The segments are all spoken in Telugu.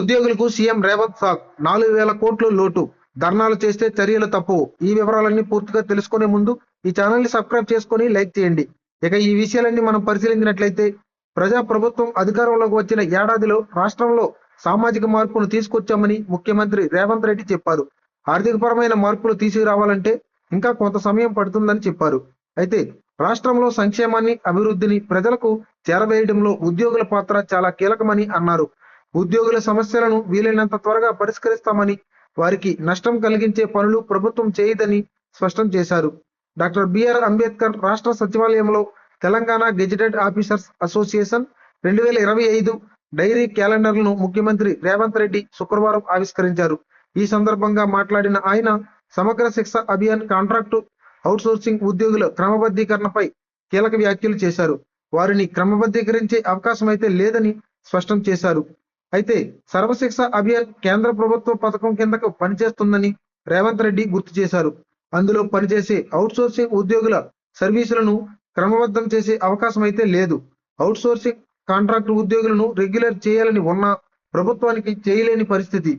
ఉద్యోగులకు సీఎం రేవంత్ సాగ్ నాలుగు వేల కోట్లు లోటు. ధర్నాలు చేస్తే చర్యలు తప్పవు ఈ వివరాలన్నీ పూర్తిగా తెలుసుకునే ముందు ఈ ఛానల్ని సబ్స్క్రైబ్ చేసుకొని లైక్ చేయండి. ఇక ఈ విషయాలన్నీ మనం పరిశీలించినట్లయితే ప్రజా ప్రభుత్వం అధికారంలోకి వచ్చిన ఏడాదిలో రాష్ట్రంలో సామాజిక మార్పును తీసుకొచ్చామని ముఖ్యమంత్రి రేవంత్ రెడ్డి చెప్పారు. ఆర్థికపరమైన మార్పులు తీసుకురావాలంటే ఇంకా కొంత సమయం పడుతుందని చెప్పారు. అయితే రాష్ట్రంలో సంక్షేమాన్ని అభివృద్ధిని ప్రజలకు చేరవేయడంలో ఉద్యోగుల పాత్ర చాలా కీలకమని అన్నారు. ఉద్యోగుల సమస్యలను వీలైనంత త్వరగా పరిష్కరిస్తామని వారికి నష్టం కలిగించే పనులు ప్రభుత్వం చేయదని స్పష్టం చేశారు. డాక్టర్ బిఆర్ అంబేద్కర్ రాష్ట్ర సచివాలయంలో తెలంగాణ గెజిటెడ్ ఆఫీసర్స్ అసోసియేషన్ రెండు వేల ఇరవై ఐదు డైరీ క్యాలెండర్లను ముఖ్యమంత్రి రేవంత్ రెడ్డి శుక్రవారం ఆవిష్కరించారు. ఈ సందర్భంగా మాట్లాడిన ఆయన సమగ్ర శిక్ష అభియాన్ కాంట్రాక్టు అవుట్సోర్సింగ్ ఉద్యోగుల క్రమబద్ధీకరణపై కీలక వ్యాఖ్యలు చేశారు. వారిని క్రమబద్ధీకరించే అవకాశం అయితే లేదని స్పష్టం చేశారు. అయితే సర్వశిక్ష అభియాన్ కేంద్ర ప్రభుత్వ పథకం కిందకు పనిచేస్తుందని రేవంత్ రెడ్డి గుర్తు చేశారు. అందులో పనిచేసే అవుట్సోర్సింగ్ ఉద్యోగుల సర్వీసులను క్రమబద్ధం చేసే అవకాశం అయితే లేదు. అవుట్సోర్సింగ్ కాంట్రాక్ట్ ఉద్యోగులను రెగ్యులర్ చేయాలని ఉన్నా ప్రభుత్వానికి చేయలేని పరిస్థితి.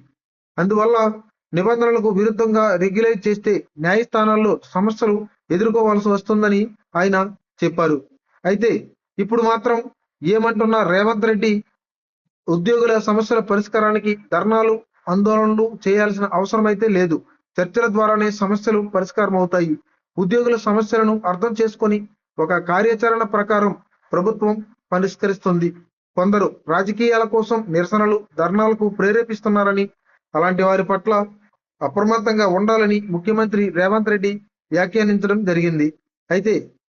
అందువల్ల నిబంధనలకు విరుద్ధంగా రెగ్యులైజ్ చేస్తే న్యాయస్థానాల్లో సమస్యలు ఎదుర్కోవాల్సి వస్తుందని ఆయన చెప్పారు. అయితే ఇప్పుడు మాత్రం ఏమంటున్న రేవంత్ రెడ్డి ఉద్యోగుల సమస్యల పరిష్కారానికి ధర్నాలు ఆందోళనలు చేయాల్సిన అవసరం అయితే లేదు. చర్చల ద్వారానే సమస్యలు పరిష్కారం అవుతాయి ఉద్యోగుల సమస్యలను అర్థం చేసుకొని ఒక కార్యాచరణ ప్రకారం ప్రభుత్వం పరిష్కరిస్తుంది. కొందరు రాజకీయాల కోసం నిరసనలు ధర్నాలకు ప్రేరేపిస్తున్నారని అలాంటి వారి పట్ల అప్రమత్తంగా ఉండాలని ముఖ్యమంత్రి రేవంత్ రెడ్డి వ్యాఖ్యానించడం జరిగింది. అయితే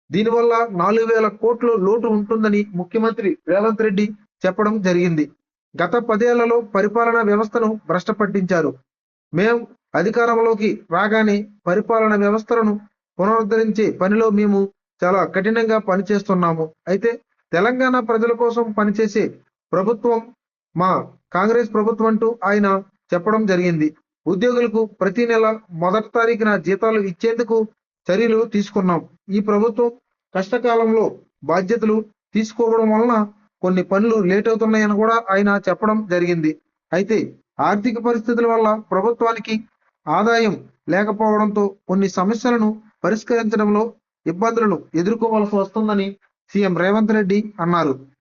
దీనివల్ల నాలుగు వేల కోట్లు లోటు ఉంటుందని ముఖ్యమంత్రి రేవంత్ రెడ్డి చెప్పడం జరిగింది. గత పదేళ్ళలో పరిపాలనా వ్యవస్థను భ్రష్ట పట్టించారు. మేం అధికారంలోకి రాగానే పరిపాలన వ్యవస్థలను పునరుద్ధరించే పనిలో మేము చాలా కఠినంగా పనిచేస్తున్నాము. అయితే తెలంగాణ ప్రజల కోసం పనిచేసే ప్రభుత్వం మా కాంగ్రెస్ ప్రభుత్వం అంటూ ఆయన చెప్పడం జరిగింది. ఉద్యోగులకు ప్రతి నెల మొదటి తారీఖున జీతాలు ఇచ్చేందుకు చర్యలు తీసుకున్నాం. ఈ ప్రభుత్వం కష్టకాలంలో బాధ్యతలు తీసుకోవడం వలన కొన్ని పనులు లేట్ అవుతున్నాయని కూడా ఆయన చెప్పడం జరిగింది. అయితే ఆర్థిక పరిస్థితుల వల్ల ప్రభుత్వానికి ఆదాయం లేకపోవడంతో కొన్ని సమస్యలను పరిష్కరించడంలో ఇబ్బందులను ఎదుర్కోవాల్సి వస్తుందని సీఎం రేవంత్ రెడ్డి అన్నారు.